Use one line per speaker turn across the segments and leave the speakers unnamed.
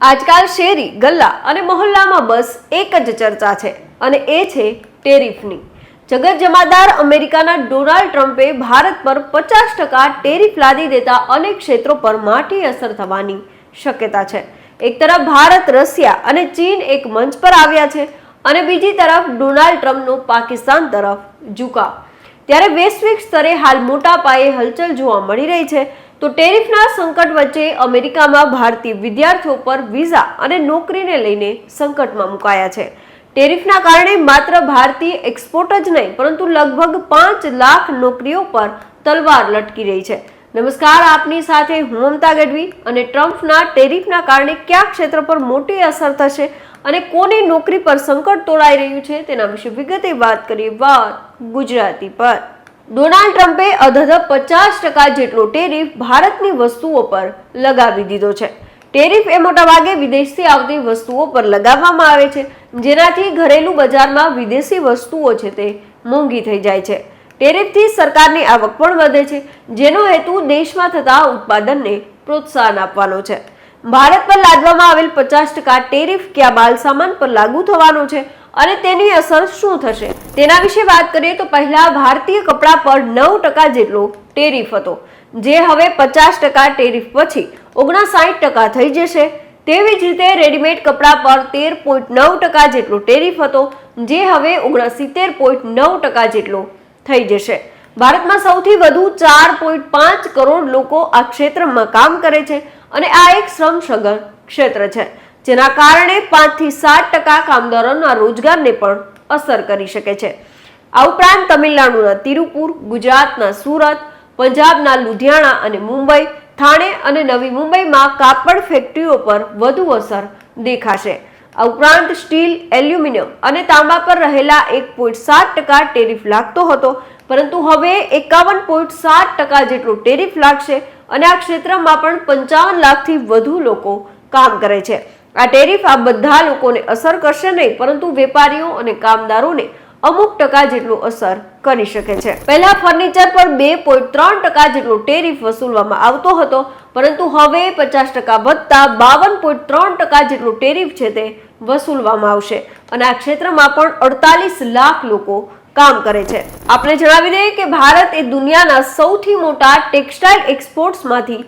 આજકાલ શેરી, ગલ્લા અને મહોલ્લામાં બસ એક જ ચર્ચા છે અને એ છે ટેરિફની. જગત જમાદાર અમેરિકાના ડોનાલ્ડ ટ્રમ્પે ભારત પર પચાસ ટકા ટેરિફ લાદી દેતા અનેક ક્ષેત્રો પર માઠી અસર થવાની શક્યતા છે. એક તરફ ભારત, રશિયા અને ચીન એક મંચ પર આવ્યા છે અને બીજી તરફ ડોનાલ્ડ ટ્રમ્પનો પાકિસ્તાન તરફ ઝુકાવ. ત્યારે વૈશ્વિક સ્તરે હાલ મોટા પાયે હલચલ જોવા મળી રહી છે તો ટેરિફના સંકટ વચ્ચે અમેરિકામાં ભારતીય વિદ્યાર્થીઓ પર વિઝા અને નોકરીને લઈને સંકટમાં મુકાયા છે. ટેરિફના કારણે માત્ર ભારતીય એક્સપોર્ટ જ નહીં, પરંતુ લગભગ પાંચ લાખ નોકરીઓ પર તલવાર લટકી રહી છે. નમસ્કાર, આપની સાથે હું મમતા ગઢવી અને ટ્રમ્પના ટેરિફના કારણે કયા ક્ષેત્ર પર મોટી અસર થશે અને કોની નોકરી પર સંકટ તોળાઈ રહ્યું છે તેના વિશે વિગતે વાત કરીએ વાત ગુજરાતી પર. ડોનાલ્ડ ટ્રમ્પે અધધ પચાસ ટકા જેટલો ટેરિફ ભારતની વસ્તુઓ પર લગાવી દીધો છે. ટેરિફ એ મોટાભાગે વિદેશથી આવતી વસ્તુઓ પર લગાવવામાં આવે છે, જેનાથી ઘરેલું બજારમાં વિદેશી વસ્તુઓ છે તે મોંઘી થઈ જાય છે. ટેરિફથી સરકારની આવક પણ વધે છે, જેનો હેતુ દેશમાં થતા ઉત્પાદનને પ્રોત્સાહન આપવાનો છે. ભારત પર લાદવામાં આવેલ પચાસ ટકા ટેરિફ ક્યાં માલ સામાન પર લાગુ થવાનો છે અને તેની અસર શું થશે? તેના વિશે વાત કરીએ તો પહેલા ભારતીય કપડા પર નવ ટકા જેટલો ટેરિફ હતો. જે હવે પચાસ ટકા ટેરિફ પછી ઓગણસાઠ ટકા થઈ જશે. તેવી જ રીતે રેડીમેડ કપડા પર તેર પોઈન્ટ નવ ટકા જેટલો ટેરિફ હતો, જે હવે ઓગણસિત્તેર પોઈન્ટ નવ ટકા જેટલો થઈ જશે. ભારતમાં સૌથી વધુ ચાર પોઈન્ટ પાંચ કરોડ લોકો આ ક્ષેત્રમાં કામ કરે છે અને આ એક શ્રમ સઘન ક્ષેત્ર છે. જેના કારણે પાંચથી સાત ટકા કામદારોના રોજગારને પણ અસર કરી શકે છે. આ ઉપરાંત તમિલનાડુના તિરુપુર, ગુજરાતના સુરત, પંજાબના લુધિયાણા અને મુંબઈ, થાણે અને નવી મુંબઈમાં કાપડ ફેક્ટરીઓ પર વધુ અસર દેખાશે. આ ઉપરાંત સ્ટીલ, એલ્યુમિનિયમ અને તાંબા પર રહેલા એક પોઈન્ટ સાત ટકા ટેરિફ લાગતો હતો, પરંતુ હવે એકાવન પોઈન્ટ સાત ટકા જેટલો ટેરિફ લાગશે અને આ ક્ષેત્રમાં પણ પંચાવન લાખથી વધુ લોકો કામ કરે છે. આ ટેરિફ આ બધા લોકોને અસર કરશે નહીં, પરંતુ વેપારીઓ અને કામદારોને અમુક ટકા જેટલું અસર કરી શકે છે. પહેલા ફર્નિચર પર બે પોઈન્ટ ત્રણ ટકા જેટલો ટેરિફ વસૂલવામાં આવતો હતો, પરંતુ હવે પચાસ ટકા વધતા બાવન પોઈન્ટ ત્રણ ટકા જેટલો ટેરિફ છે તે વસૂલવામાં આવશે. અને આ ક્ષેત્રમાં પણ અડતાલીસ લાખ લોકો કામ કરે છે. આપણે જણાવી દઈએ કે ભારત એ દુનિયાના સૌથી મોટા ટેક્સટાઇલ એક્સપોર્ટ્સમાંથી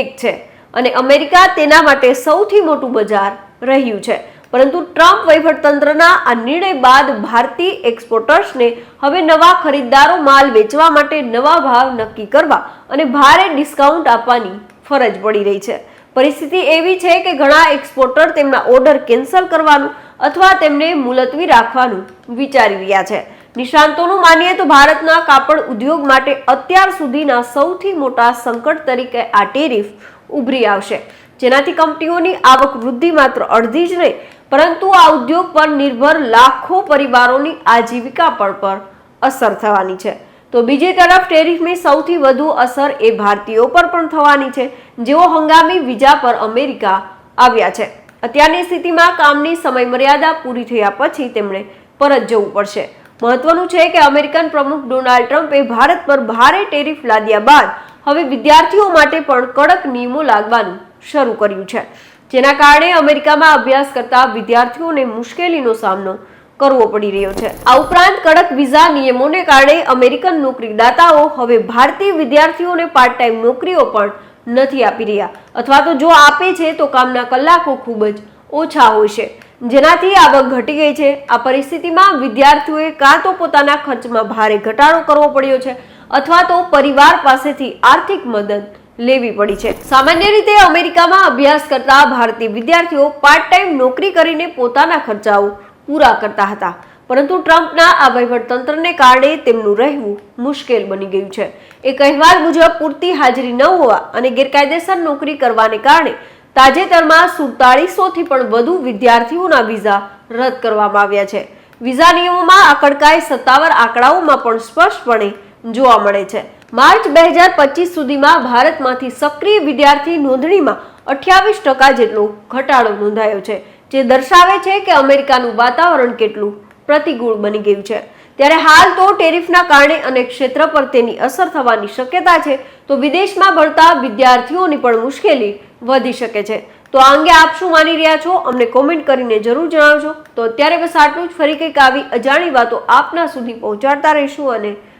એક છે. અને અમેરિકા તેના માટે સૌથી મોટું બજાર રહ્યું છે. પરંતુ ટ્રમ્પ વહીવટતંત્રના આ નિર્ણય બાદ ભારતીય એક્સપોર્ટર્સને હવે નવા ખરીદદારો માલ વેચવા માટે નવા ભાવ નક્કી કરવા અને ભારે ડિસ્કાઉન્ટ આપવાની ફરજ પડી રહી છે. પરિસ્થિતિ એવી છે કે ઘણા એક્સપોર્ટર તેમના ઓર્ડર કેન્સલ કરવાનું અથવા તેમને મુલતવી રાખવાનું વિચારી રહ્યા છે. નિષ્ણાંતોનું માનીએ તો ભારતના કાપડ ઉદ્યોગ માટે અત્યાર સુધીના સૌથી મોટા સંકટ તરીકે આ ટેરિફ ઉભરી આવશે. જેનાથી કંપનીઓની આવક વૃદ્ધિ માત્ર અડધી જ નહીં, પરંતુ આ ઉદ્યોગ પર નિર્ભર લાખો પરિવારોની આજીવિકા પર પર અસર થવાની છે. તો બીજી તરફ ટેરિફની સૌથી વધુ અસર એ ભારતીયો પર પણ થવાની છે. જેઓ હંગામી વિઝા પર અમેરિકા આવ્યા છે. અત્યારની સ્થિતિમાં કામની સમયમર્યાદા પૂરી થયા પછી તેમણે પરત જવું પડશે. મહત્વનું છે કે અમેરિકન પ્રમુખ ડોનાલ્ડ ટ્રમ્પે ભારત પર ભારે ટેરિફ લાદ્યા બાદ હવે વિદ્યાર્થીઓ માટે પણ કડક નિયમો લાગવાનું શરૂ કર્યું છે. જેના કારણે અમેરિકામાં અભ્યાસ કરતા વિદ્યાર્થીઓને મુશ્કેલીનો સામનો કરવો પડી રહ્યો છે. આ ઉપરાંત કડક વિઝા નિયમોને કારણે અમેરિકન નોકરીદાતાઓ હવે ભારતીય વિદ્યાર્થીઓને પાર્ટ ટાઈમ નોકરીઓ પણ નથી આપી રહ્યા. અથવા તો જો આપે છે, તો કામના કલાકો ખૂબ જ ઓછા હોય છે. જેનાથી આવક ઘટી ગઈ છે. આ પરિસ્થિતિમાં વિદ્યાર્થીઓએ કાં તો પોતાના ખર્ચમાં ભારે ઘટાડો કરવો પડ્યો છે અથવા તો પરિવાર પાસેથી આર્થિક મદદ લેવી પડી છે. સામાન્ય રીતે અમેરિકામાં અભ્યાસ કરતા ભારતીય વિદ્યાર્થીઓ પાર્ટ ટાઈમ નોકરી કરીને પોતાના ખર્ચાઓ પૂરા કરતા હતા. પરંતુ ટ્રમ્પના આ વહીવટતંત્રને કારણે તેમનું રહેવું મુશ્કેલ બની ગયું છે. એક અહેવાલ મુજબ પૂરતી હાજરી ન હોવા અને ગેરકાયદેસર નોકરી કરવાને કારણે તાજેતરમાં સુડતાળીસોથી પણ વધુ વિદ્યાર્થીઓના વિઝા રદ કરવામાં આવ્યા છે. વિઝા નિયમોમાં આ કડકાઈ સત્તાવાર આંકડાઓમાં પણ સ્પષ્ટપણે જોવા મળે છે. માર્ચ બે હજાર પચીસ સુધીમાં ભારતમાંથી સક્રિય વિદ્યાર્થી નોંધણીમાં અઠ્યાવીસ ટકા જેટલો ઘટાડો નોંધાયો છે, જે દર્શાવે છે કે અમેરિકાનું વાતાવરણ કેટલું પ્રતિકૂળ બની ગયું છે. ત્યારે હાલ તો ટેરિફના કારણે અનેક ક્ષેત્ર પર તેની અસર થવાની શક્યતા છે, તો વિદેશમાં ભણતા વિદ્યાર્થીઓની પણ મુશ્કેલી વધી શકે છે. તો આ અંગે આપ શું માની રહ્યા છો? અમને કોમેન્ટ કરીને જરૂર જણાવજો. તો અત્યારે બસ આટલું જ. ફરી કંઈક આવી અજાણી વાતો આપના સુધી પહોંચાડતા રહીશું અને